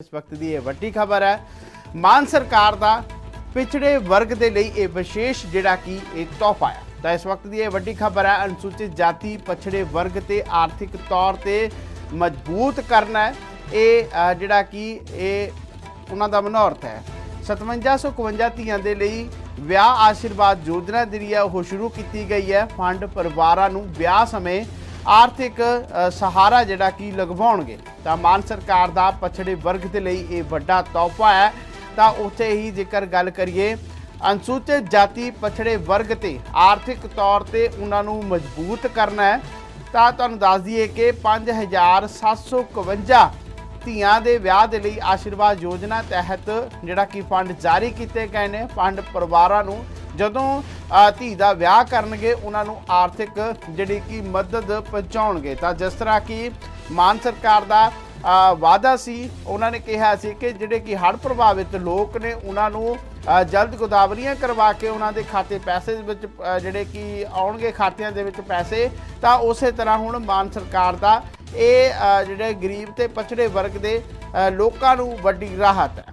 ਇਸ ਵਕਤ ਦੀ ਇਹ ਵੱਡੀ ਖਬਰ ਹੈ। ਮਾਨ ਸਰਕਾਰ ਦਾ ਪਿਛੜੇ ਵਰਗ ਦੇ ਲਈ ਇਹ ਵਿਸ਼ੇਸ਼ ਜਿਹੜਾ ਕਿ ਇਹ ਤੋਹਫਾ ਹੈ। ਤਾਂ ਇਸ ਵਕਤ ਦੀ ਇਹ ਵੱਡੀ ਖਬਰ ਹੈ, ਅਨੁਸੂਚਿਤ ਜਾਤੀ ਪਛੜੇ ਵਰਗ ਤੇ ਆਰਥਿਕ ਤੌਰ ਤੇ ਮਜ਼ਬੂਤ ਕਰਨਾ ਹੈ। ਇਹ ਜਿਹੜਾ ਕਿ ਇਹ ਉਹਨਾਂ ਦਾ ਮਨੋਰਥ ਹੈ। 5751 ਧੀਆਂ ਦੇ ਲਈ ਵਿਆਹ ਆਸ਼ੀਰਵਾਦ ਯੋਜਨਾ ਜਿਹੜੀ ਹੈ, ਉਹ ਸ਼ੁਰੂ ਕੀਤੀ ਗਈ ਹੈ। ਫੰਡ ਪਰਿਵਾਰਾਂ ਨੂੰ ਵਿਆਹ ਸਮੇਂ ਆਰਥਿਕ ਸਹਾਰਾ ਜਿਹੜਾ ਕਿ ਲਗਵਾਉਣਗੇ, ਤਾਂ ਮਾਨ ਸਰਕਾਰ ਦਾ ਪਛੜੇ ਵਰਗ ਦੇ ਲਈ ਇਹ ਵੱਡਾ ਤੋਹਫਾ ਹੈ। ਤਾਂ ਉੱਥੇ ਹੀ ਜੇਕਰ ਗੱਲ ਕਰੀਏ, ਅਨੁਸੂਚਿਤ ਜਾਤੀ ਪਛੜੇ ਵਰਗ ਤੇ ਆਰਥਿਕ ਤੌਰ ਤੇ ਉਹਨਾਂ ਨੂੰ ਮਜ਼ਬੂਤ ਕਰਨਾ ਹੈ। ਤਾਂ ਤੁਹਾਨੂੰ ਦੱਸ ਦਈਏ ਕਿ 5751 ਧੀਆਂ ਦੇ ਵਿਆਹ ਦੇ ਲਈ ਆਸ਼ੀਰਵਾਦ ਯੋਜਨਾ ਤਹਿਤ ਜਿਹੜਾ ਕਿ ਫੰਡ ਜਾਰੀ ਕੀਤੇ ਗਏ ਨੇ, ਫੰਡ ਪਰਿਵਾਰਾਂ ਨੂੰ ਜਦੋਂ ਧੀ ਦਾ ਵਿਆਹ ਕਰਨਗੇ, ਉਹਨਾਂ ਨੂੰ ਆਰਥਿਕ ਜਿਹੜੀ ਕਿ ਮਦਦ ਪਹੁੰਚਾਉਣਗੇ। ਤਾਂ ਜਿਸ ਤਰ੍ਹਾਂ ਕਿ ਮਾਨ ਸਰਕਾਰ ਦਾ ਵਾਅਦਾ ਸੀ, ਉਹਨਾਂ ਨੇ ਕਿਹਾ ਸੀ ਕਿ ਜਿਹੜੇ ਕਿ ਹੜ੍ਹ ਪ੍ਰਭਾਵਿਤ ਲੋਕ ਨੇ, ਉਹਨਾਂ ਨੂੰ ਜਲਦ ਗੋਦਾਵਰੀਆਂ ਕਰਵਾ ਕੇ ਉਹਨਾਂ ਦੇ ਖਾਤੇ ਪੈਸੇ ਵਿੱਚ ਜਿਹੜੇ ਕਿ ਆਉਣਗੇ ਖਾਤਿਆਂ ਦੇ ਵਿੱਚ ਪੈਸੇ, ਤਾਂ ਉਸੇ ਤਰ੍ਹਾਂ ਹੁਣ ਮਾਨ ਸਰਕਾਰ ਦਾ ਇਹ ਜਿਹੜੇ ਗਰੀਬ ਤੇ ਪਛੜੇ ਵਰਗ ਦੇ ਲੋਕਾਂ ਨੂੰ ਵੱਡੀ ਰਾਹਤ ਹੈ।